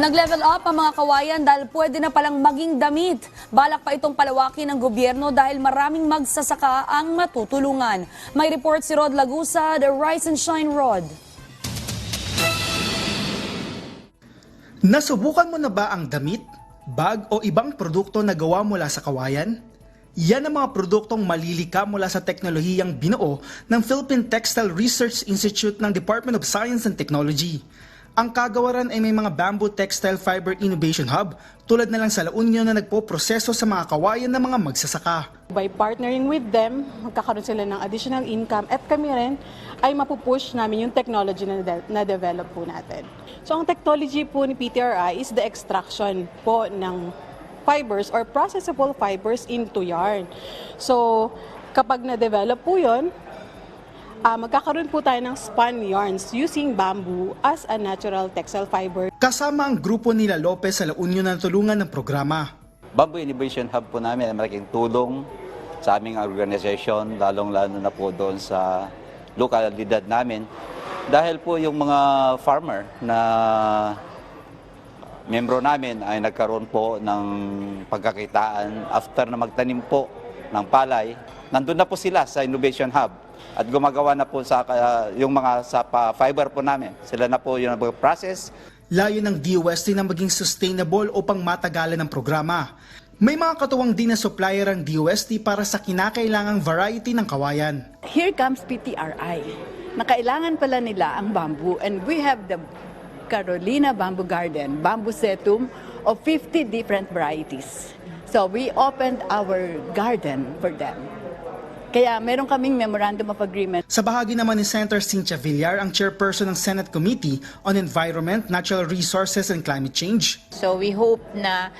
Nag-level up ang mga kawayan dahil pwede na palang maging damit. Balak pa itong palawakin ng gobyerno dahil maraming magsasaka ang matutulungan. May report si Rod Lagusa, The Rise and Shine Rod. Nasubukan mo na ba ang damit, bag o ibang produkto na gawa mula sa kawayan? Yan ang mga produktong malilika mula sa teknolohiyang binuo ng Philippine Textile Research Institute ng Department of Science and Technology. Ang kagawaran ay may mga Bamboo Textile Fiber Innovation Hub tulad na lang sa La Union na nagpo-proseso sa mga kawayan ng mga magsasaka. By partnering with them, magkakaroon sila ng additional income at kami rin ay mapupush namin yung technology na, de- na develop po natin. So ang technology po ni PTRI is the extraction po ng fibers or processable fibers into yarn. So kapag na-develop po yun, ah, magkakaroon po tayo ng spun yarns using bamboo as a natural textile fiber. Kasama ang grupo nila Lopez sa La Union na tulungan ng programa. Bamboo Innovation Hub po namin ay malaking tulong sa aming organization, lalong-lalo na po doon sa lokalidad namin. Dahil po yung mga farmer na membro namin ay nagkaroon po ng pagkakitaan after na magtanim po ng palay. Nandun na po sila sa Innovation Hub at gumagawa na po sa ah, yung mga sa pa- fiber po namin. Sila na po yung process Layo ng DOST na maging sustainable upang matagalan ng programa. May mga katuwang din na supplier ang DOST para sa kinakailangang variety ng kawayan. here comes PTRI. Na kailangan pala nila ang bamboo and we have the Carolina Bamboo Garden, bamboo setum of 50 different varieties. So we opened our garden for them. Kaya meron kaming memorandum of agreement Sa bahagi naman ni Senator Cynthia Villar, ang chairperson ng Senate Committee on Environment, Natural Resources and Climate Change. So we hope na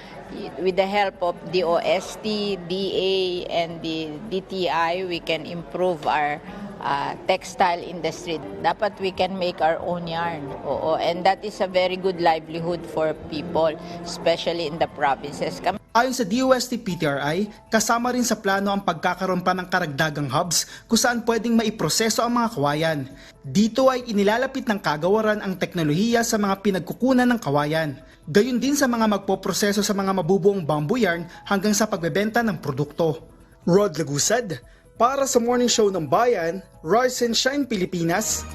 with the help of the OST, DA, and the DTI, we can improve our uh, textile industry. Dapat we can make our own yarn. Oo, and that is a very good livelihood for people, especially in the provinces. Ayon sa DOST PTRI, kasama rin sa plano ang pagkakaroon pa ng karagdagang hubs kung saan pwedeng maiproseso ang mga kawayan. Dito ay inilalapit ng kagawaran ang teknolohiya sa mga pinagkukunan ng kawayan. Gayun din sa mga magpoproseso sa mga mabubuong bamboo yarn hanggang sa pagbebenta ng produkto. Rod Lagusad, para sa Morning Show ng Bayan, Rise and Shine Pilipinas,